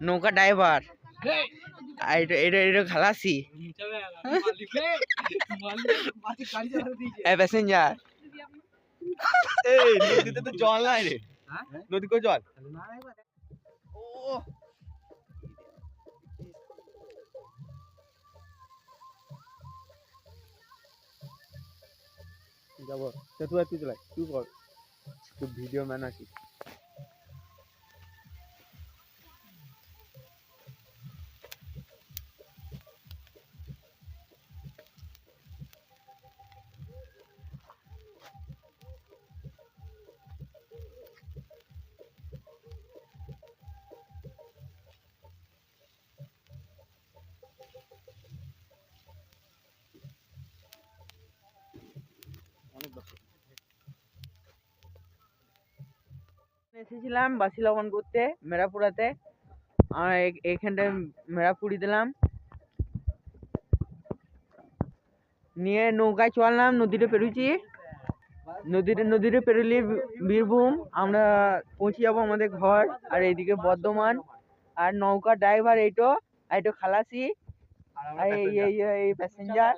নৌকা ড্রাইভার। এটা খালাসি। প্যাসেঞ্জার নদীতে তো জল নাই রে। নদী কো জল? যাব। তুই তুই চালাই তুই কর তুই ভিডিও ম্যান আছিস এসেছিলাম বাসি লবণ করতে, মেরাপুরাতে। আর এ- এইখানটায় মেরাপুরি দিলাম। নিয়ে নৌকায় চললাম নদীটা পেরুছি। নদীটা নদীটা পেরোলে বীরভূম। আমরা পৌঁছে যাব আমাদের ঘর, আর এইদিকে বর্ধমান। আর নৌকা ড্রাইভার এইটো, আর এইটো খালাসি। আর এই প্যাসেঞ্জার